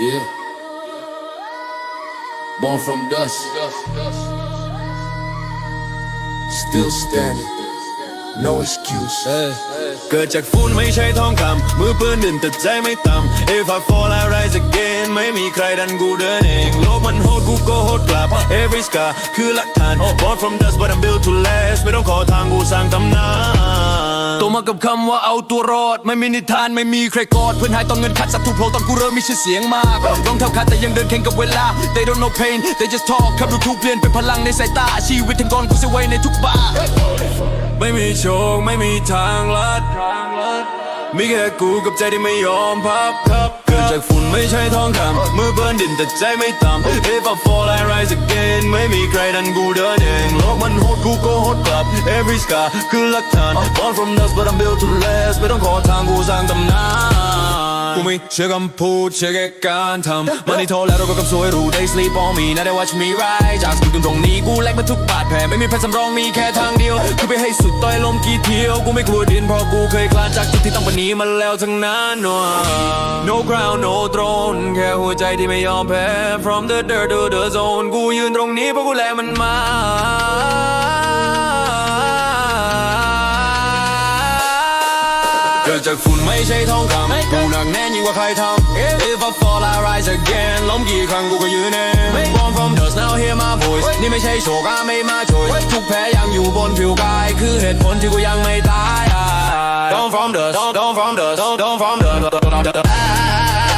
Yeah. Born from dust. Still standing. No excuse. เกิดจากฝุ่นไม่ใช่ทองคำมือปืนดินแต่ใจไม่ต่ำ If I fall I rise again ไม่มีใครดันกูเดินเองโลกมันโหดกูก็โหดกลับ Every scar คือหลักฐาน Born from dust but I'm built to last ไม่ต้องขอทาง มากับคำว่าเอาตัวรอด ไม่มีนิทานไม่มีใครกอดเพื่อนหายต้องเงินขัดสัตว์ถูกโผล่ตอนกูเริ่มมีชื่อเสียงมากรองเท้าขาดแต่ยังเดินแข่งกับเวลา They don't know pain they just talk คำดูถูกเปลี่ยนเป็นพลังในสายตาชีวิตทั้งก้อนกูเสียไว้ในทุกบาไม่มีโชคไม่มีทางลัดมีแค่กูกับใจที่ไม่ยอมพับครับเกิดจากฝุ่นไม่ใช่ทองคำมือเบิร์นดินแต่ใจไม่ต่ำ If I fall rise again ไม่มีใครดันกูเดินเองโลกมันโหดกูก็โหดกลับ Every scar คือหลักฐาน Born from dust but I'm built to last ไม่ต้องขอทางกูสร้างตำนานกูไม่เชื่อคำพูดเชื่อแค่การทำมันที่โทรแล้วเราก็กำสวยรู้ They sleep on me now they watch me rise จากสกิลตรงนี้กูแลกมาทุกบาดแผลไม่มีแผนสำรองมีแค่ทางเดียวคือไปให้สุดต่อยลมกี่เที่ยวกูไม่กลัวดินเพราะกูเคยคลานจากจุดที่ต้องปนีมาแล้วทั้งนั้นว No ground no throne แค่หัวใจที่ไม่ยอมแพ้ From the dirt to the zone กูยืนตรงนี้เพราะกูแลกมันมาเกิดจากฝุ่นไม่ใช่ทองคำกูหนักแน่นยิ่งกว่าใครทำ If I fall I rise again ล้มกี่ครั้งกูก็ยืนเอง Born from dust now hear my voice นี่ไม่ใช่โชคอาไม่มาช่วยทุกแผลยังอยู่บนผิวกาย คือเหตุผลที่กูยังไม่ตาย Don't from dust Don't from dust Don't from dust